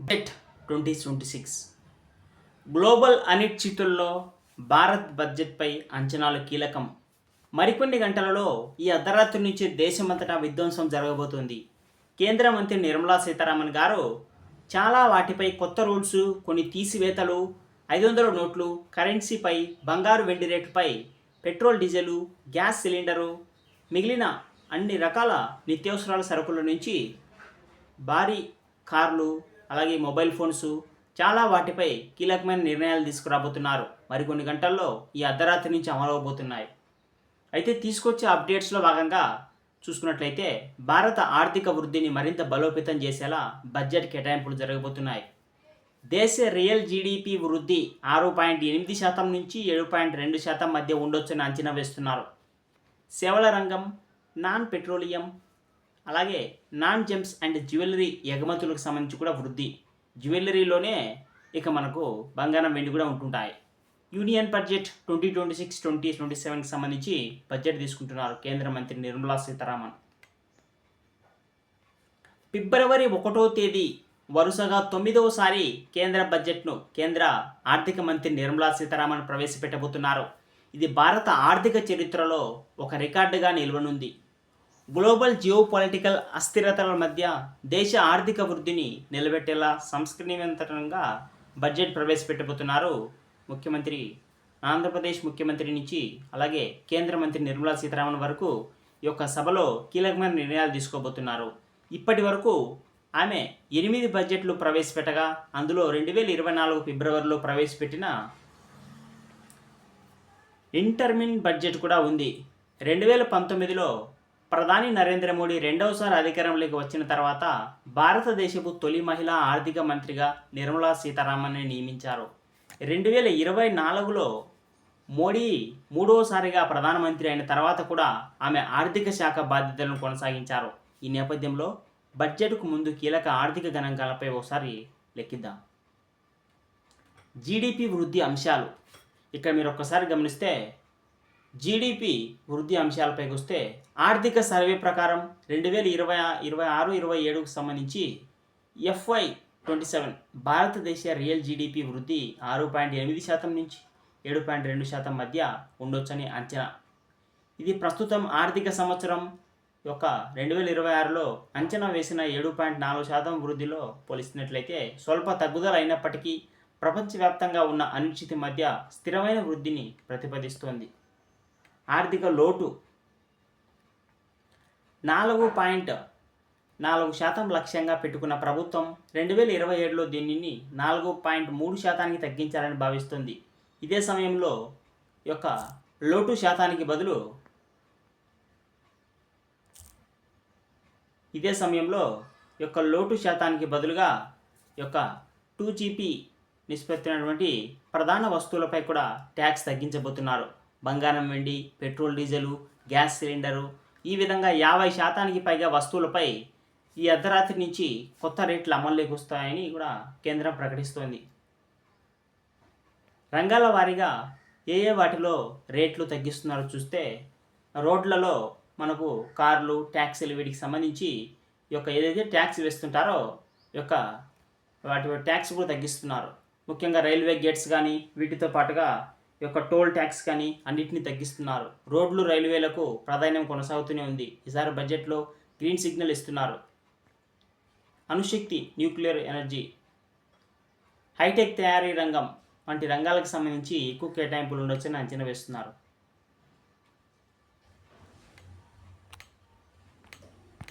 Debt twenty twenty six. Global అనిశ్చితుల్లో Bharat బడ్జెట్పై అంచనాలు కీలకం. మరికొన్ని గంటలలో ఈ అర్ధరాత్రి నుంచి దేశమంతటా విధ్వంసం జరగబోతోంది. కేంద్ర మంత్రి నిర్మలా సీతారామన్ గారు చాలా వాటిపై కొత్త రూల్స్ కొన్ని తీసివేతలు ఐదు వందల నోట్లు కరెన్సీపై బంగారు వెండి రేటుపై పెట్రోల్ డీజిలు గ్యాస్ సిలిండరు మిగిలిన అన్ని రకాల నిత్యావసరాల సరుకుల నుంచి భారీ కార్లు అలాగే మొబైల్ ఫోన్స్ చాలా వాటిపై కీలకమైన నిర్ణయాలు తీసుకురాబోతున్నారు. మరికొన్ని గంటల్లో ఈ అర్ధరాత్రి నుంచి అమలవబోతున్నాయి. అయితే తీసుకొచ్చే అప్డేట్స్లో భాగంగా చూసుకున్నట్లయితే భారత ఆర్థిక వృద్ధిని మరింత బలోపేతం చేసేలా బడ్జెట్ కేటాయింపులు జరగబోతున్నాయి. దేశ రియల్ జీడిపి వృద్ధి ఆరు పాయింట్ ఎనిమిది శాతం నుంచి ఏడు పాయింట్ రెండు శాతం మధ్య ఉండొచ్చని అంచనా వేస్తున్నారు. సేవల రంగం నాన్ పెట్రోలియం అలాగే నాన్ జెమ్స్ అండ్ జ్యువెలరీ ఎగుమతులకు సంబంధించి కూడా వృద్ధి. జ్యువెలరీలోనే ఇక మనకు బంగారం వెండి కూడా ఉంటుంటాయి. Union budget twenty twenty six twenty twenty సెవెన్కి సంబంధించి బడ్జెట్ తీసుకుంటున్నారు కేంద్ర మంత్రి నిర్మలా సీతారామన్. ఫిబ్రవరి ఒకటో తేదీ వరుసగా తొమ్మిదవసారి కేంద్ర బడ్జెట్ను కేంద్ర ఆర్థిక మంత్రి నిర్మలా సీతారామన్ ప్రవేశపెట్టబోతున్నారు. ఇది భారత ఆర్థిక చరిత్రలో ఒక రికార్డుగా నిల్వనుంది. గ్లోబల్ జియో పొలిటికల్ అస్థిరతల మధ్య దేశ ఆర్థిక వృద్ధిని నిలబెట్టేలా సంస్కరణీయంగా బడ్జెట్ ప్రవేశపెట్టబోతున్నారు ముఖ్యమంత్రి ఆంధ్రప్రదేశ్ ముఖ్యమంత్రి నుంచి అలాగే కేంద్ర మంత్రి నిర్మలా సీతారామన్ వరకు ఈ యొక్క సభలో కీలకమైన నిర్ణయాలు తీసుకోబోతున్నారు. ఇప్పటి వరకు ఆమె ఎనిమిది బడ్జెట్లు ప్రవేశపెట్టగా అందులో రెండు వేల ఇరవై నాలుగు ఫిబ్రవరిలో ప్రవేశపెట్టిన ఇంటర్మిన్ బడ్జెట్ కూడా ఉంది. రెండు వేల పంతొమ్మిదిలో ప్రధాని నరేంద్ర మోడీ రెండవసారి అధికారంలోకి వచ్చిన తర్వాత భారతదేశపు తొలి మహిళా ఆర్థిక మంత్రిగా నిర్మలా సీతారామన్ని నియమించారు. రెండు వేల ఇరవై నాలుగులో మోడీ మూడవసారిగా ప్రధానమంత్రి అయిన తర్వాత కూడా ఆమె ఆర్థిక శాఖ బాధ్యతలను కొనసాగించారు. ఈ నేపథ్యంలో బడ్జెట్కు ముందు కీలక ఆర్థిక గణాంకాలపై ఒకసారి లెక్కిద్దాం. జీడిపి వృద్ధి అంశాలు. ఇక్కడ మీరు ఒక్కసారి గమనిస్తే జీడిపి వృద్ధి అంశాలపైకి వస్తే ఆర్థిక సర్వే ప్రకారం రెండు వేల ఇరవై ఇరవై ఆరు ఇరవై ఏడుకు సంబంధించి ఎఫ్ఐ ట్వంటీ సెవెన్ భారతదేశ రియల్ జీడిపి వృద్ధి ఆరు పాయింట్ ఎనిమిది శాతం నుంచి ఏడు పాయింట్ రెండు శాతం మధ్య ఉండొచ్చని అంచనా. ఇది ప్రస్తుతం ఆర్థిక సంవత్సరం యొక్క రెండు వేల ఇరవై ఆరులో అంచనా వేసిన ఏడు పాయింట్ నాలుగు శాతం వృద్ధిలో పోలిస్తున్నట్లయితే స్వల్ప తగ్గుదల అయినప్పటికీ ప్రపంచవ్యాప్తంగా ఉన్న అనిశ్చితి మధ్య స్థిరమైన వృద్ధిని ప్రతిపాదిస్తోంది. ఆర్థిక లోటు. నాలుగు పాయింట్ నాలుగు శాతం లక్ష్యంగా పెట్టుకున్న ప్రభుత్వం రెండు వేల ఇరవై ఏడులో దీనిని నాలుగు పాయింట్ మూడు శాతానికి తగ్గించాలని భావిస్తుంది. ఇదే సమయంలో యొక్క లోటు శాతానికి బదులు ఇదే సమయంలో యొక్క లోటు శాతానికి బదులుగా యొక్క టూ జీపీ నిష్పత్తి ప్రధాన వస్తువులపై కూడా ట్యాక్స్ తగ్గించబోతున్నారు. బంగారం వెండి పెట్రోల్ డీజిలు గ్యాస్ సిలిండరు ఈ విధంగా యాభై శాతానికి పైగా వస్తువులపై ఈ అర్ధరాత్రి నుంచి కొత్త రేట్లు అమల్లోకి వస్తాయని కూడా కేంద్రం ప్రకటిస్తోంది. రంగాల వారీగా ఏ ఏ వాటిలో రేట్లు తగ్గిస్తున్నారో చూస్తే రోడ్లలో మనకు కార్లు ట్యాక్సీలు వీటికి సంబంధించి యొక్క ఏదైతే ట్యాక్స్ వేస్తుంటారో యొక్క వాటి ట్యాక్స్ కూడా తగ్గిస్తున్నారు. ముఖ్యంగా రైల్వే గేట్స్ కానీ వీటితో పాటుగా యొక్క టోల్ ట్యాక్స్ కానీ అన్నిటిని తగ్గిస్తున్నారు. రోడ్లు రైల్వేలకు ప్రాధాన్యం కొనసాగుతూనే ఉంది. ఈసారి బడ్జెట్లో గ్రీన్ సిగ్నల్ ఇస్తున్నారు. అణుశక్తి న్యూక్లియర్ ఎనర్జీ హైటెక్ తయారీ రంగం వంటి రంగాలకు సంబంధించి ఎక్కువ కేటాయింపులు ఉండొచ్చని అంచనా వేస్తున్నారు.